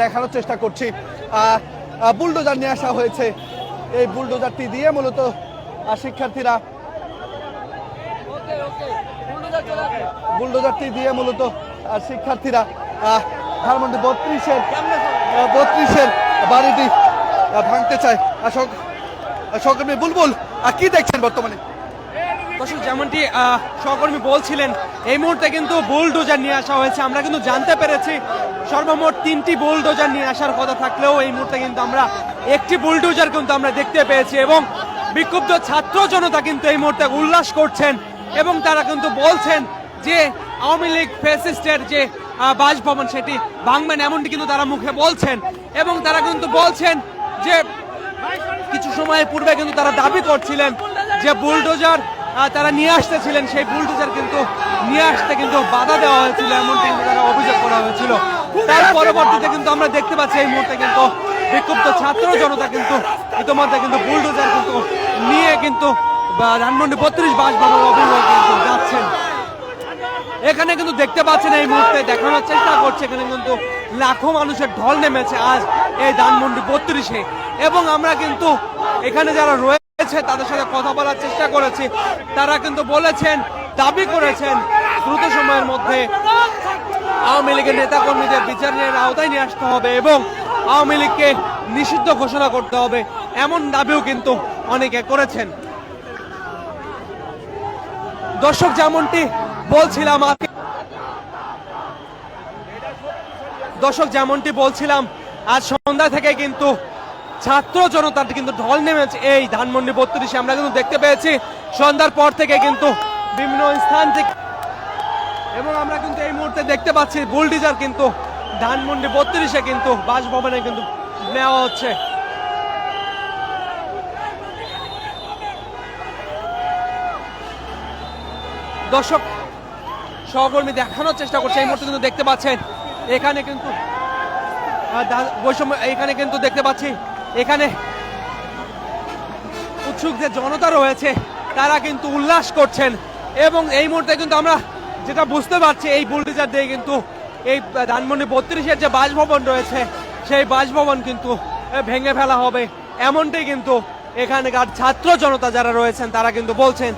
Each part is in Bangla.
দেখানোর চেষ্টা করছি। বুলডোজার নিয়ে আসা হয়েছে। এই বুলডোজারটি দিয়ে মূলত শিক্ষার্থীরা বুলডোজারটি দিয়ে মূলত শিক্ষার্থীরা আহ, ধানমন্ডি বত্রিশের বত্রিশের বাড়িটি ভাঙতে চায়। আর সহকর্মী বুলবুল আহ, কি দেখছেন বর্তমানে? দর্শক যেমনটি সহকর্মী বলছিলেন, এই মুহূর্তে কিন্তু বুলডোজার নিয়ে আসা হয়েছে। আমরা কিন্তু জানতে পেরেছি, সর্বমোট তিনটি বুলডোজার নিয়ে আসার কথা থাকলেও এই মুহূর্তে কিন্তু আমরা একটি বুলডোজার কিন্তু আমরা দেখতে পেয়েছি এবং বিক্ষুব্ধ ছাত্র জনতা কিন্তু এই মুহূর্তে উল্লাস করছেন এবং তারা কিন্তু বলছেন যে আওয়ামী লীগ ফেসিস্টের যে বাসভবন সেটি ভাঙবেন এমনটি কিন্তু তারা মুখে বলছেন এবং তারা কিন্তু বলছেন যে, কিছু সময় পূর্বে কিন্তু তারা দাবি করছিলেন যে বুলডোজার তারা নিয়ে আসতেছিলেন, সেই বুলডোজার কিন্তু নিয়ে আসতে কিন্তু বাধা দেওয়া হয়েছিল, এমনটি কিন্তু তারা অভিযোগ করা হয়েছিল। তার পরবর্তীতে কিন্তু আমরা দেখতে পাচ্ছি এই মুহূর্তে কিন্তু বিক্ষুব্ধ ছাত্র জনতা কিন্তু ইতিমধ্যে কিন্তু বুলডোজার কিন্তু নিয়ে কিন্তু ধানমন্ডি বত্রিশ বাসভবন অভিমুখে কিন্তু যাচ্ছেন। এখানে কিন্তু দেখতে পাচ্ছেন এই মুহূর্তে, দেখানোর চেষ্টা করছে, এখানে কিন্তু লাখো মানুষের ঢল নেমেছে আজ এই ধানমন্ডি বত্রিশে। এবং আমরা কিন্তু এখানে যারা রয়েছে তাদের সাথে কথা বলার চেষ্টা করেছি। তারা কিন্তু বলেছেন, দাবি করেছেন, দ্রুত সময়ের মধ্যে আওয়ামী লীগের নেতাকর্মীদের বিচারের আওতায় নিয়ে আসতে হবে এবং আওয়ামী লীগকে নিষিদ্ধ ঘোষণা করতে হবে। এমন দাবিও কিন্তু অনেকে করেছেন। দর্শক, যেমনটি বলছিলাম দর্শক, যেমনটি বলছিলাম, আজ সন্ধ্যা থেকে কিন্তু ছাত্র জনতার কিন্তু ঢল নেমেছে। এই ধানমন্ডি বত্রিশে আমরা কিন্তু দেখতে পেয়েছি। সন্ধ্যার পর থেকে কিন্তু বিভিন্ন স্থান থেকে এবং আমরা কিন্তু এই মুহূর্তে দেখতে পাচ্ছি বুলডিজার কিন্তু ধানমন্ডি বত্রিশে কিন্তু বাসভবনে কিন্তু নেওয়া হচ্ছে। দর্শক, সহকর্মী দেখানোর চেষ্টা করছে। এই মুহূর্তে কিন্তু দেখতে পাচ্ছেন, এখানে কিন্তু বৈষম্য এখানে কিন্তু দেখতে পাচ্ছি এখানে উৎসুক যে জনতা রয়েছে, তারা কিন্তু উল্লাস করছেন। এবং এই মুহূর্তে কিন্তু আমরা যেটা বুঝতে পারছি, এই বুলডিজার দিয়ে কিন্তু এই ধানমন্ডি বত্রিশের যে বাসভবন রয়েছে, সেই বাসভবন কিন্তু ভেঙে ফেলা হবে। এমনটাই কিন্তু এখানকার ছাত্র জনতা যারা রয়েছেন, তারা কিন্তু বলছেন।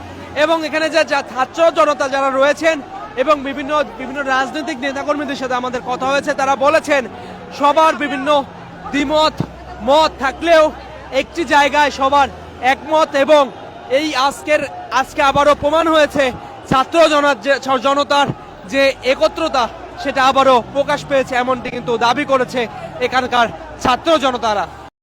এবং এখানে যে ছাত্র জনতা যারা রয়েছেন এবং বিভিন্ন বিভিন্ন রাজনৈতিক নেতাকর্মীদের সাথে আমাদের কথা হয়েছে, তারা বলেছেন, সবার বিভিন্ন দ্বিমত মত থাকলেও একটি জায়গায় সবার একমত এবং এই আজকের, আজকে আবারও প্রমাণ হয়েছে ছাত্র জনতার যে একত্রতা, সেটা আবারও প্রকাশ পেয়েছে, এমনটি কিন্তু দাবি করেছে এখানকার ছাত্র জনতারা।